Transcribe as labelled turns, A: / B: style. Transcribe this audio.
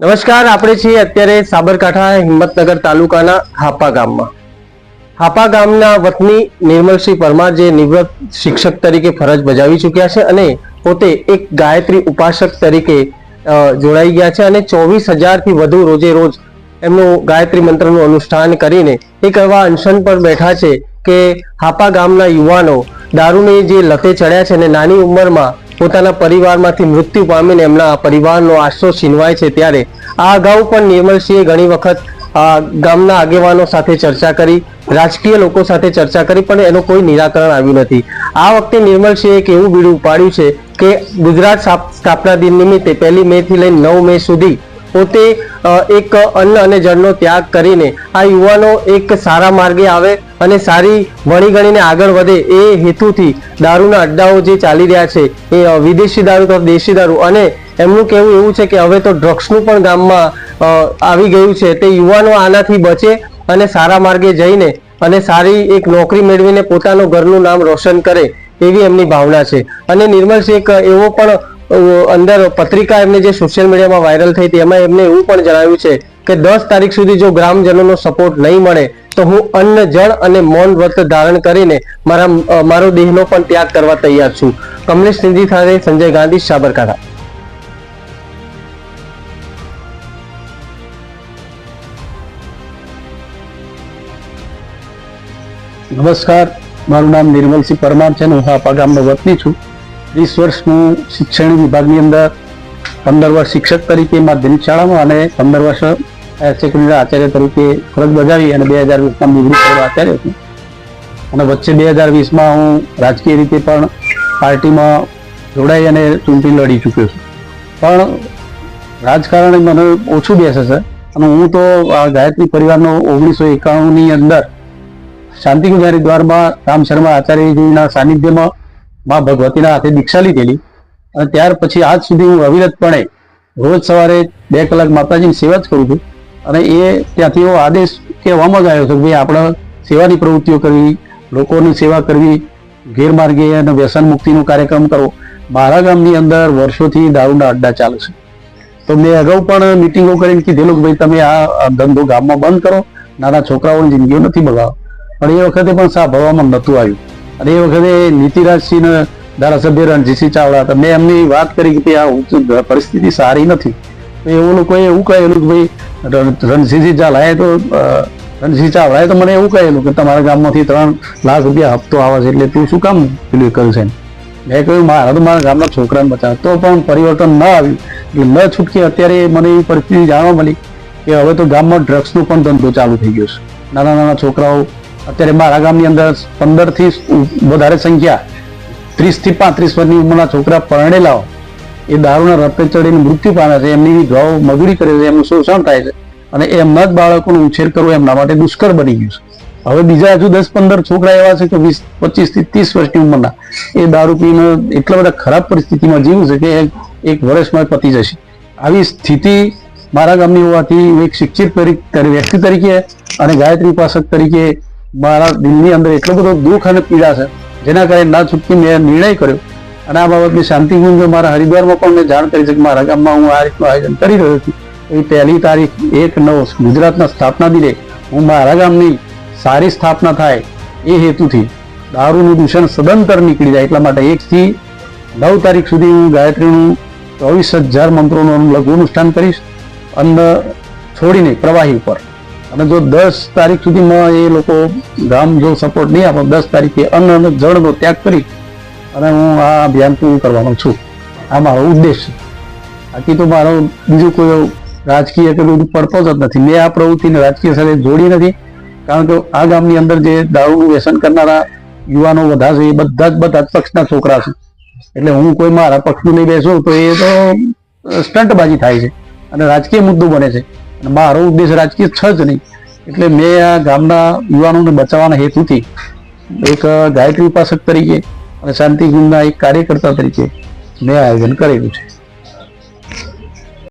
A: નમસ્કાર, આપણે છીએ અત્યારે સાબરકાંઠા હિંમતનગર તાલુકાના હાપા ગામમાં. હાપા ગામના વતની નિર્મલસિંહ પરમાર જે નિવૃત્ત શિક્ષક તરીકે ફરજ બજાવી ચૂક્યા છે અને પોતે એક ગાયત્રી ઉપાસક તરીકે જોડાઈ ગયા છે અને ચોવીસ હજારથી વધુ રોજે રોજ એમનું ગાયત્રી મંત્રનું અનુષ્ઠાન કરીને એક એવા અનશન પર બેઠા છે કે હાપા ગામના યુવાનો દારૂની જે લતે ચડ્યા છે અને નાની ઉંમરમાં પોતાના પરિવારમાંથી મૃત્યુ પામીને એમના પરિવારનો આશરો છીનવાય છે ત્યારે આ અગાઉ પણ નિર્મલસિંહે ઘણી વખત ગામના આગેવાનો સાથે ચર્ચા કરી, રાજકીય લોકો સાથે ચર્ચા કરી, પણ એનું કોઈ નિરાકરણ આવ્યું નથી. આ વખતે નિર્મલસિંહે એક એવું બીડું ઉપાડ્યું છે કે ગુજરાત સ્થાપ- સ્થાપના દિન નિમિત્તે પહેલી મે થી લઈને નવ મે સુધી પોતે એક અન્ન અને જળનો ત્યાગ કરીને આ યુવાનો એક સારા માર્ગે આવે અને સારી વણી ગણીને આગળ વધે એ હેતુથી દારૂના અડ્ડાઓ જે ચાલી રહ્યા છે એ વિદેશી દારૂ તો દેશી દારૂ અને એમનું કહેવું એવું છે કે હવે તો ડ્રગ્સનું પણ ગામમાં આવી ગયું છે તે યુવાનો આનાથી બચે અને સારા માર્ગે જઈને અને સારી એક નોકરી મેળવીને પોતાનું ઘરનું નામ રોશન કરે એવી એમની ભાવના છે. અને નિર્મલસિંહ એક એવો પણ અંદર પત્રિકા એમને જે સોશિયલ મીડિયામાં વાયરલ થઈ હતી, એમાં એમને એવું પણ જણાવ્યું છે કે દસ તારીખ સુધી જો ગ્રામજનોનો સપોર્ટ નહીં મળે, તો હું અન્ન, જળ અને મૌન વ્રત ધારણ કરીને મારા મારો દેહનો પણ ત્યાગ કરવા તૈયાર છું. કમલેશ સિંધી સાથે સંજય ગાંધી, સાબરકાંઠા.
B: નમસ્કાર. મારું નામ નિર્મલસિંહ પરમાર છે હું આપા ગામનો વતની છું. વીસ વર્ષ હું શિક્ષણ વિભાગની અંદર પંદર વર્ષ શિક્ષક તરીકે માધ્યમિક શાળામાં અને પંદર વર્ષ હાયર સેકન્ડરી આચાર્ય તરીકે ફરજ બજાવી અને બે હજાર વીસમાં ડિગ્રી કરવા આચાર્ય છું. અને વચ્ચે બે હજાર વીસમાં હું રાજકીય રીતે પણ પાર્ટીમાં જોડાઈ અને ચૂંટણી લડી ચૂક્યો છું. પણ રાજકારણ મને ઓછું બેસે છે. અને હું તો આ ગાયત્રી પરિવારનો ઓગણીસો એકાણુંની અંદર શાંતિ ગુજારી દ્વારમાં રામ શર્મા આચાર્યજીના સાનિધ્યમાં મા ભગવતીના હાથે દીક્ષા લીધેલી અને ત્યાર પછી આજ સુધી હું અવિરતપણે રોજ સવારે બે કલાક માતાજીની સેવા જ કરું છું. અને એ ત્યાંથી એવો આદેશ કહેવામાં જ આવ્યો છે કે ભાઈ આપણે સેવાની પ્રવૃત્તિઓ કરવી, લોકોની સેવા કરવી, ગેરમાર્ગે અને વ્યસન મુક્તિનો કાર્યક્રમ કરવો. મારા ગામની અંદર વર્ષોથી દારૂના અડ્ડા ચાલે છે. તો મેં અગાઉ પણ મિટિંગો કરીને કીધેલું કે ભાઈ તમે આ ધંધો ગામમાં બંધ કરો. નાના છોકરાઓની જિંદગીઓ નથી બગાડો પણ એ વખતે પણ સાંભળવામાં નહોતું આવ્યું. અને એ વખતે નીતિરાજસિંહ ધારાસભ્ય રણજીતસિંહ ચાવડા હતા. મેં એમની વાત કરી કે આ પરિસ્થિતિ સારી નથી. તો એવું લોકોએ એવું કહેલું કે ભાઈ રણ- રણજીતસિંહ ચાવડાએ તો રણજીતસિંહ ચાવડાએ તો મને એવું કહેલું કે તમારા ગામમાંથી ત્રણ લાખ રૂપિયા હપ્તો આવે છે એટલે તું શું કામ પેલું કર્યું છે મેં કહ્યું, મારા તો મારા ગામના છોકરાને બચાવ. તો પણ પરિવર્તન ન આવ્યું. એટલે ન છૂટકી અત્યારે મને એવી પરિસ્થિતિ જાણવા મળી કે હવે તો ગામમાં ડ્રગ્સનો પણ ધંધો ચાલુ થઈ ગયો છે. નાના નાના છોકરાઓ અત્યારે મારા ગામની અંદર પંદરથી વધારે સંખ્યા ત્રીસથી પાંત્રીસ વર્ષની ઉંમરના છોકરા પરણેલા એ દારૂના રપે ચડીને મૃત્યુ પામે છે. એમની વિધવાઓ મજૂરી કરે છે, એમનું શોષણ થાય છે અને એમના જ બાળકોનો ઉછેર કરવો એમના માટે દુષ્કર બની ગયું છે. હવે બીજા હજુ દસ પંદર છોકરા એવા છે કે વીસ પચીસથી ત્રીસ વર્ષની ઉંમરના. એ દારૂ પીને એટલા બધા ખરાબ પરિસ્થિતિમાં જીવું છે કે એક- વર્ષમાં પતી જશે. આવી સ્થિતિ મારા ગામની હોવાથી એક શિક્ષિત વ્યક્તિ તરીકે અને ગાયત્રી ઉપાસક તરીકે મારા દિલની અંદર એટલો બધો દુઃખ અને પીડા છે, જેના કારણે ના છૂટકી મેં નિર્ણય કર્યો. અને આ બાબતની શાંતિકુંજ મારા હરિદ્વારમાં પણ મેં જાણ કરી છે કે મારા ગામમાં હું આ રીતનું આયોજન કરી રહ્યો છું એ પહેલી તારીખ એક નવ ગુજરાતના સ્થાપના દિને હું મારા ગામની સારી સ્થાપના થાય એ હેતુથી દારૂનું દૂષણ સદંતર નીકળી જાય એટલા માટે એકથી નવ તારીખ સુધી હું ગાયત્રીનું ચોવીસ હજાર મંત્રોનું લઘુ અનુષ્ઠાન કરીશ, અન્ન છોડીને પ્રવાહી ઉપર. અને જો દસ તારીખ સુધીમાં એ લોકો ગામ જો સપોર્ટ નહીં આપો, દસ તારીખે અન્ન અને જળનો ત્યાગ કરી અને હું આ અભિયાન પૂરું કરવાનો છું. આ મારો ઉદ્દેશ છે. બાકી તો મારો બીજું કોઈ રાજકીય કે બધું પર્પઝ જ નથી. મેં આ પ્રવૃત્તિને રાજકીય સાથે જોડી નથી. કારણ કે આ ગામની અંદર જે દારૂનું વ્યસન કરનારા યુવાનો બધા છે, એ બધા જ બધા જ પક્ષના છોકરા છે. એટલે હું કોઈ મારા પક્ષનું નહીં બેસું તો એ તો સ્ટંટબાજી થાય છે. અને રાજકીય મુદ્દો બને છે. અને મારો ઉદ્દેશ રાજકીય છે જ નહીં. એટલે મેં આ ગામના યુવાનોને બચાવવાના હેતુથી એક ગાયત્રી ઉપાસક તરીકે અને શાંતિકુંજના એક કાર્યકર્તા તરીકે મેં આયોજન કરેલું છે.